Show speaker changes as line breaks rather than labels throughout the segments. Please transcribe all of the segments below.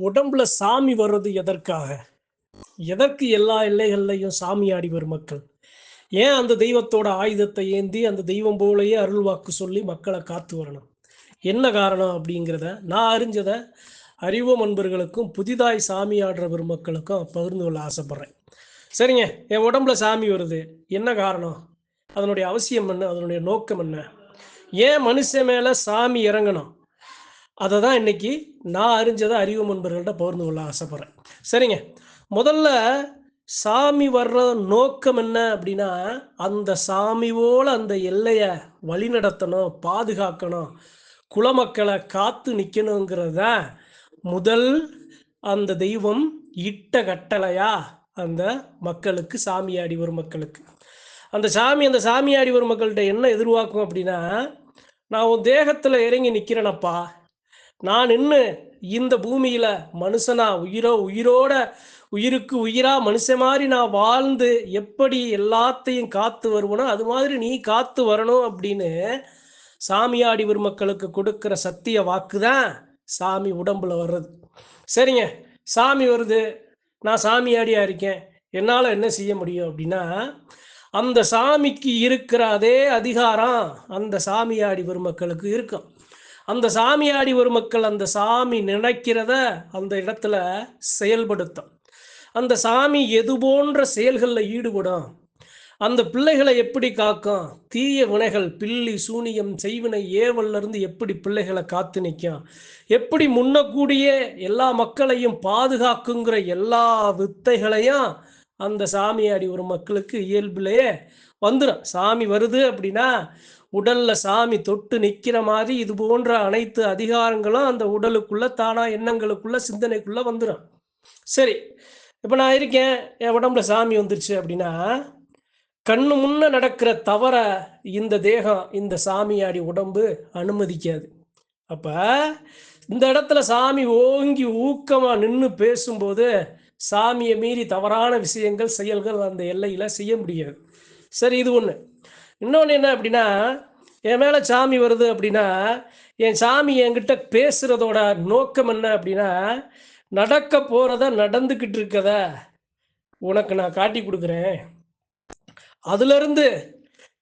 உடம்புல சாமி வர்றது எதற்காக? எதற்கு எல்லா எல்லைகள்லையும் சாமி ஆடி வரும் மக்கள்? ஏன் அந்த தெய்வத்தோட ஆயுதத்தை ஏந்தி அந்த தெய்வம் போலயே அருள் வாக்கு சொல்லி மக்களை காத்து வரணும்? என்ன காரணம் அப்படிங்கிறத நான் அறிஞ்சதை அறிவோம் அன்பர்களுக்கும் புதிதாய் சாமி ஆடுற பெருமக்களுக்கும் பகிர்ந்து கொள்ள ஆசைப்படுறேன். சரிங்க என் உடம்புல சாமி வருது. என்ன காரணம்? அதனுடைய அவசியம் என்ன? அதனுடைய நோக்கம் என்ன? ஏன் மனுஷன் மேலே சாமி இறங்கணும்? அதை தான் இன்னைக்கு நான் அறிஞ்சதை அறிவு முன்பர்கள்ட்ட பகிர்ந்து கொள்ள ஆசைப்படுறேன். சரிங்க. முதல்ல சாமி வர்ற நோக்கம் என்ன அப்படின்னா அந்த சாமி அந்த எல்லையை வழிநடத்தணும் பாதுகாக்கணும் குலமக்களை காத்து நிற்கணுங்கிறத முதல் அந்த தெய்வம் இட்ட கட்டளையா? அந்த மக்களுக்கு சாமியாடி வரும் மக்களுக்கு. அந்த சாமி அந்த சாமியாடி வரும் மக்கள்கிட்ட என்ன எதிர்பார்க்கும் அப்படின்னா நான் உன் தேகத்தில் இறங்கி நிற்கிறேனப்பா நான் நின்று இந்த பூமியில் மனுஷனா உயிரோ உயிரோட உயிருக்கு உயிரா மனுஷன் மாதிரி நான் வாழ்ந்து எப்படி எல்லாத்தையும் காத்து வருவனோ அது மாதிரி நீ காத்து வரணும் அப்படின்னு சாமியாடி மக்களுக்கு கொடுக்குற சத்திய வாக்கு தான் சாமி உடம்புல வர்றது. சரிங்க. சாமி வருது. நான் சாமியாடியா இருக்கேன். என்னால் என்ன செய்ய முடியும் அப்படின்னா அந்த சாமிக்கு இருக்கிற அதே அதிகாரம் அந்த சாமியாடி பெருமக்களுக்கு இருக்கும். அந்த சாமியாடி ஒரு மக்கள் அந்த சாமி நினைக்கிறத அந்த இடத்துல செயல்படுத்தும். அந்த சாமி எது போன்ற செயல்களில் ஈடுபடும்? அந்த பிள்ளைகளை எப்படி காக்கும்? தீய வினைகள் பில்லி சூனியம் செய்வினை ஏவல்லிருந்து எப்படி பிள்ளைகளை காத்து நிற்கும் எப்படி முன்னக்கூடிய எல்லா மக்களையும் பாதுகாக்குங்கிற எல்லா வித்தைகளையும் அந்த சாமியாடி ஒரு மக்களுக்கு இயல்பிலேயே வந்துடும் சாமி வருது அப்படின்னா உடல்ல சாமி தொட்டு நிற்கிற மாதிரி இது போன்ற அனைத்து அதிகாரங்களும் அந்த உடலுக்குள்ள தானா எண்ணங்களுக்குள்ள சிந்தனைக்குள்ள வந்துடும் சரி இப்போ நான் இருக்கேன். என் உடம்புல சாமி வந்துருச்சு அப்படின்னா கண்ணு முன்ன நடக்கிற தவற இந்த தேகம் இந்த சாமியாடி உடம்பு அனுமதிக்காது. அப்ப இந்த இடத்துல சாமி ஓங்கி ஊக்கமா நின்று பேசும்போது சாமியை மீறி தவறான விஷயங்கள் செயல்கள் அந்த எல்லையில செய்ய முடியாது. சரி இது ஒன்று இன்னொன்று என்ன அப்படின்னா என் மேலே சாமி வருது அப்படின்னா என் சாமி என்கிட்ட பேசுகிறதோட நோக்கம் என்ன அப்படின்னா நடக்க போகிறத நடந்துக்கிட்டு இருக்கத உனக்கு நான் காட்டி கொடுக்குறேன். அதுலேருந்து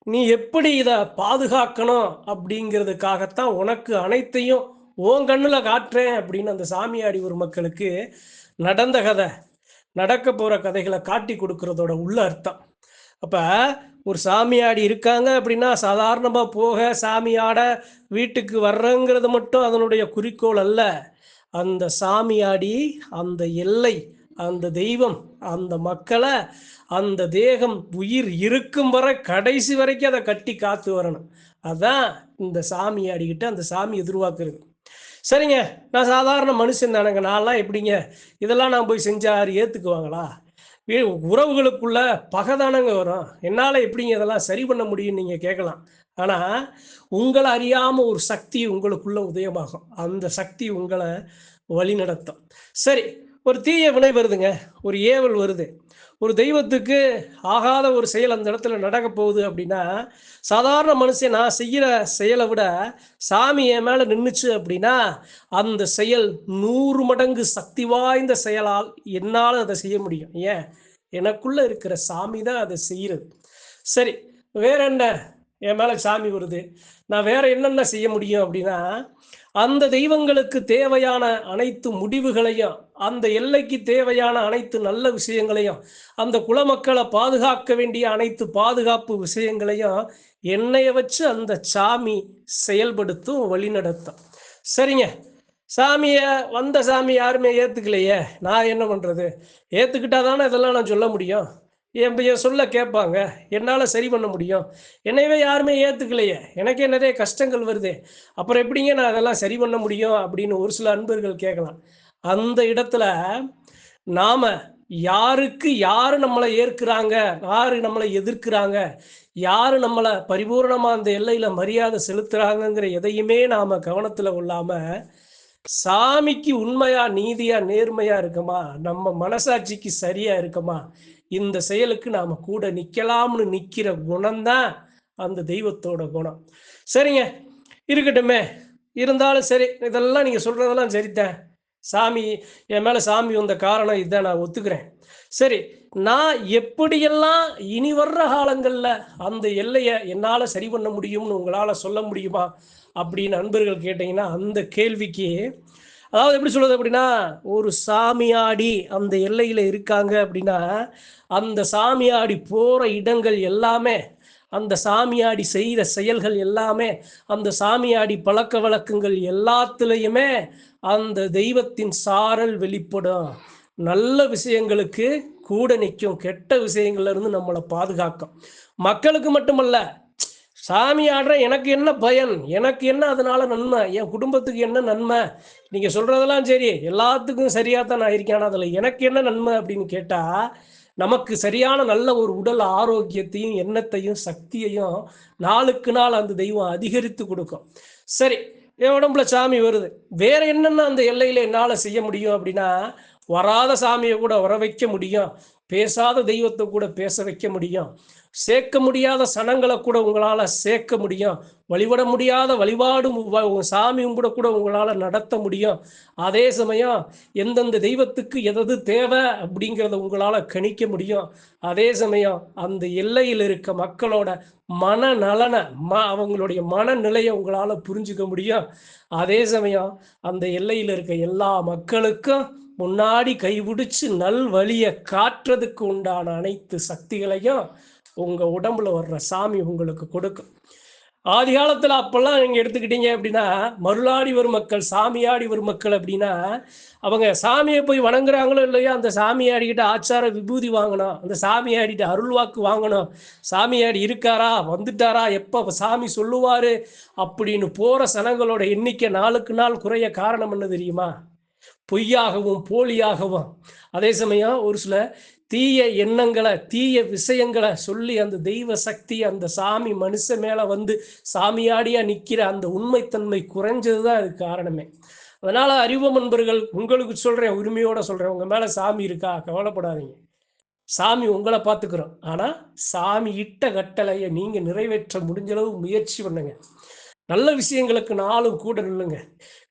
நீ எப்படி இதை பாதுகாக்கணும் அப்படிங்கிறதுக்காகத்தான் உனக்கு அனைத்தையும் ஓன் கண்ணில் காட்டுறேன் அப்படின்னு அந்த சாமியாடி ஒரு மக்களுக்கு நடந்த கதை நடக்க போகிற கதைகளை காட்டி கொடுக்கறதோட உள்ள அர்த்தம். அப்போ ஒரு சாமியாடி இருக்காங்க அப்படின்னா சாதாரணமாக போக சாமியாட வீட்டுக்கு வர்றங்கிறது மட்டும் அதனுடைய குறிக்கோள் அல்ல. அந்த சாமியாடி அந்த எல்லை அந்த தெய்வம் அந்த மக்களை அந்த தேகம் உயிர் இருக்கும் வரை கடைசி வரைக்கும் அதை கட்டி காத்து வரணும். அதான் இந்த சாமி ஆடிக்கிட்டு அந்த சாமி எதிர்பார்க்குறது. சரிங்க நான் சாதாரண மனுஷன் தானேங்க. நான்லாம் எப்படிங்க? இதெல்லாம் நான் போய் செஞ்சார் ஏற்றுக்குவாங்களா உறவுகளுக்குள்ள பகதானங்க வரும். என்னால் எப்படிங்க இதெல்லாம் சரி பண்ண முடியும் நீங்கள் கேட்கலாம். ஆனால் உங்களை அறியாமல் ஒரு சக்தி உங்களுக்குள்ள உதயமாகும். அந்த சக்தி உங்களை வழிநடத்தும். சரி ஒரு தீய வினை வருதுங்க. ஒரு ஏவல் வருது. ஒரு தெய்வத்துக்கு ஆகாத ஒரு செயல் அந்த இடத்துல நடக்க போகுது அப்படின்னா சாதாரண மனுஷன் நான் செய்கிற செயலை விட சாமி என் மேலே நின்றுச்சு அப்படின்னா அந்த செயல் நூறு மடங்கு சக்தி வாய்ந்த செயலால் என்னால் அதை செய்ய முடியும். ஏன்? எனக்குள்ளே இருக்கிற சாமி தான் அதை செய்கிறது சரி வேற என்ன? என் மேலே சாமி வருது. நான் வேற என்னென்ன செய்ய முடியும் அப்படின்னா அந்த தெய்வங்களுக்கு தேவையான அனைத்து முடிவுகளையும் அந்த எல்லைக்கு தேவையான அனைத்து நல்ல விஷயங்களையும் அந்த குலமக்களை பாதுகாக்க வேண்டிய அனைத்து பாதுகாப்பு விஷயங்களையும் என்னைய வச்சு அந்த சாமி செயல்படுத்தும் வழிநடத்தும். சரிங்க. சாமியை வந்த சாமி யாருமே ஏற்றுக்கலையே நான் என்ன பண்ணுறது ஏற்றுக்கிட்டா தானே இதெல்லாம் நான் சொல்ல முடியும்? என் என் சொல்ல கேட்பாங்க. என்னால் சரி பண்ண முடியும். என்னையவே யாருமே ஏற்றுக்கலையே எனக்கே நிறைய கஷ்டங்கள் வருது. அப்புறம் எப்படிங்க நான் அதெல்லாம் சரி பண்ண முடியும் அப்படின்னு ஒரு சில அன்பர்கள் கேட்கலாம். அந்த இடத்துல நாம் யாருக்கு யார் நம்மளை ஏற்கிறாங்க? யார் நம்மளை எதிர்க்கிறாங்க? யார் நம்மளை பரிபூர்ணமாக அந்த எல்லையில் மரியாதை செலுத்துகிறாங்கங்கிற எதையுமே நாம் கவனத்தில் கொள்ளாமல் சாமிக்கு உண்மையா நீதியா நேர்மையா இருக்குமா? நம்ம மனசாட்சிக்கு சரியா இருக்குமா? இந்த செயலுக்கு நாம கூட நிக்கலாம்னு நிக்கிற குணம்தான் அந்த தெய்வத்தோட குணம். சரிங்க. இருக்கட்டுமே. இருந்தாலும் சரி இதெல்லாம் நீங்க சொல்றதெல்லாம் சரிதான். சாமி என் மேலே சாமி வந்த காரணம் இதான் நான் ஒத்துக்கிறேன். சரி நான் எப்படியெல்லாம் இனி வர்ற காலங்களில் அந்த எல்லையை என்னால் சரி பண்ண முடியும்னு உங்களால் சொல்ல முடியுமா? அப்படின்னு நண்பர்கள் கேட்டீங்கன்னா அந்த கேள்விக்கு அதாவது எப்படி சொல்றது அப்படின்னா ஒரு சாமியாடி அந்த எல்லையில் இருக்காங்க அப்படின்னா அந்த சாமியாடி போகிற இடங்கள் எல்லாமே அந்த சாமியாடி செய்கிற செயல்கள் எல்லாமே அந்த சாமியாடி பழக்க வழக்கங்கள் எல்லாத்துலேயுமே அந்த தெய்வத்தின் சாரல் வெளிப்படும். நல்ல விஷயங்களுக்கு கூட நிற்கும் கெட்ட விஷயங்கள்ல இருந்து நம்மளை பாதுகாக்கும். மக்களுக்கு மட்டுமல்ல சாமி ஆடுற எனக்கு என்ன பயன்? எனக்கு என்ன அதனால நன்மை? என் குடும்பத்துக்கு என்ன நன்மை? நீங்க சொல்றதெல்லாம் சரி. எல்லாத்துக்கும் சரியா தான் நான் இருக்கேன். அதுல எனக்கு என்ன நன்மை அப்படின்னு கேட்டா நமக்கு சரியான நல்ல ஒரு உடல் ஆரோக்கியத்தையும் எண்ணத்தையும் சக்தியையும் நாளுக்கு நாள் அந்த தெய்வம் அதிகரித்து கொடுக்கும். சரி என் உடம்புல சாமி வருது. வேற என்னென்ன அந்த எல்லையில என்னால செய்ய முடியும் அப்படின்னா வராத சாமியை கூட வர வைக்க முடியும். பேசாத தெய்வத்தை கூட பேச வைக்க முடியும். சேர்க்க முடியாத சனங்களை கூட உங்களால் சேர்க்க முடியும். வழிபட முடியாத வழிபாடு சாமி கூட கூட உங்களால் நடத்த முடியும். அதே சமயம் எந்தெந்த தெய்வத்துக்கு எதது தேவை அப்படிங்கிறத உங்களால் கணிக்க முடியும். அதே சமயம் அந்த எல்லையில் இருக்க மக்களோட மனநலனை ம அவங்களுடைய மனநிலையை உங்களால் புரிஞ்சுக்க முடியும். அதே சமயம் அந்த எல்லையில் இருக்க எல்லா மக்களுக்கும் முன்னாடி கைபிடிச்சு நல் வழியை காட்டுறதுக்கு உண்டான அனைத்து சக்திகளையும் உங்க உடம்புல வர்ற சாமி உங்களுக்கு கொடுக்கும். ஆதி காலத்துல அப்பெல்லாம் நீங்க எடுத்துக்கிட்டீங்க அப்படின்னா மருளாடி வரும் மக்கள் சாமியாடி வரும் மக்கள் அப்படின்னா அவங்க சாமியை போய் வணங்குறாங்களோ இல்லையோ அந்த சாமியாடிக்கிட்ட ஆச்சார விபூதி வாங்கணும். அந்த சாமியாடிட்ட அருள் வாக்கு வாங்கணும். சாமியாடி இருக்காரா? வந்துட்டாரா? எப்போ சாமி சொல்லுவாரு? அப்படின்னு போற சனங்களோட எண்ணிக்கை நாளுக்கு நாள் குறைய காரணம் என்ன தெரியுமா? பொய்யாகவும் போலியாகவும். அதே சமயம் ஒரு சில தீய எண்ணங்களை தீய விஷயங்களை சொல்லி அந்த தெய்வ சக்தி அந்த சாமி மனுஷ மேலே வந்து சாமியாடியாக நிற்கிற அந்த உண்மைத்தன்மை குறைஞ்சது தான் அதுக்கு காரணமே. அதனால் அறிவு நண்பர்கள் உங்களுக்கு சொல்கிறேன் உரிமையோடு சொல்கிறேன் உங்கள் மேலே சாமி இருக்கா? கவலைப்படாதீங்க. சாமி உங்களை பார்த்துக்கிறோம். ஆனால் சாமி இட்ட கட்டளையை நீங்கள் நிறைவேற்ற முடிஞ்சளவு முயற்சி பண்ணுங்க. நல்ல விஷயங்களுக்கு நாளும் கூட நில்லுங்க.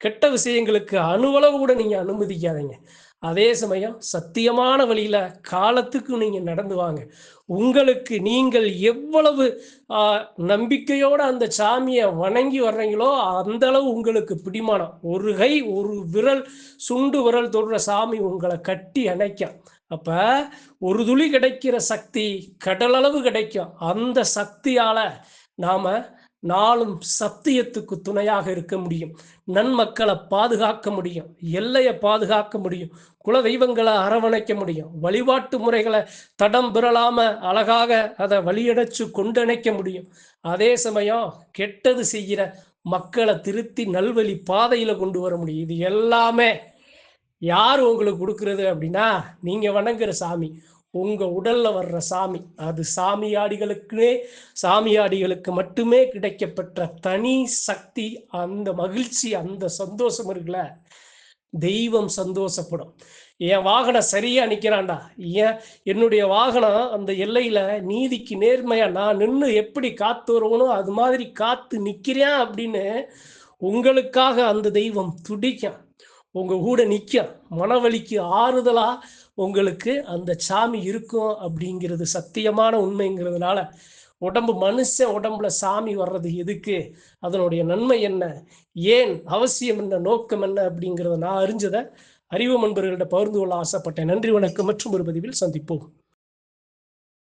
கெட்ட விஷயங்களுக்கு அணுவளவு கூட நீங்கள் அனுமதிக்காதீங்க. அதே சமயம் சத்தியமான வழியில காலத்துக்கு நீங்க நடந்து வாங்க. உங்களுக்கு நீங்கள் எவ்வளவு நம்பிக்கையோட அந்த சாமியை வணங்கி வர்றீங்களோ அந்த அளவு உங்களுக்கு பிடிமானம். ஒரு கை ஒரு விரல் சுண்டு விரல் தொடுற சாமி உங்களை கட்டி அணைக்கும். அப்ப ஒரு துளி கிடைக்கிற சக்தி கடலளவு கிடைக்கும். அந்த சக்தியால நாம நாளும் சத்தியத்துக்கு துணையாக இருக்க முடியும். நன்மக்களை பாதுகாக்க முடியும். எல்லையை பாதுகாக்க முடியும். குல தெய்வங்களை அரவணைக்க முடியும். வழிபாட்டு முறைகளை தடம் பிறலாம அழகாக அதை வழியடைச்சு கொண்டணைக்க முடியும். அதே சமயம் கெட்டது செய்கிற மக்களை திருத்தி நல்வழி பாதையில கொண்டு வர முடியும். இது எல்லாமே யார் உங்களுக்கு கொடுக்கறது அப்படின்னா நீங்க வணங்குற சாமி. உங்க உடல்ல வர்ற சாமி. அது சாமியாடிகளுக்குனே சாமியாடிகளுக்கு மட்டுமே கிடைக்கப்பெற்ற தனி சக்தி அந்த மகிழ்ச்சி அந்த சந்தோஷம் இருக்குல்ல? தெய்வம் சந்தோஷப்படும். என் வாகனம் சரியா நிக்கிறான்டா. ஏன்? என்னுடைய வாகனம் அந்த எல்லையில நீதிக்கு நேர்மையா நான் நின்று எப்படி காத்து வருவனோ அது மாதிரி காத்து நிக்கிறேன் அப்படின்னு உங்களுக்காக அந்த தெய்வம் துடிக்கும். உங்க கூட நிற்கும் மனவழிக்கு ஆறுதலா உங்களுக்கு அந்த சாமி இருக்கும் அப்படிங்கிறது சத்தியமான உண்மைங்கிறதுனால உடம்பு மனுஷன் உடம்புல சாமி வர்றது எதுக்கு? அதனுடைய நன்மை என்ன? ஏன் அவசியம் என்ன? நோக்கம் என்ன? அப்படிங்கிறத நான் அறிஞ்சதை அறிவு நண்பர்கள்ட்ட பகிர்ந்து கொள்ள ஆசைப்பட்டேன். நன்றி வணக்கம் மற்றும் ஒரு பதிவில் சந்திப்போம்.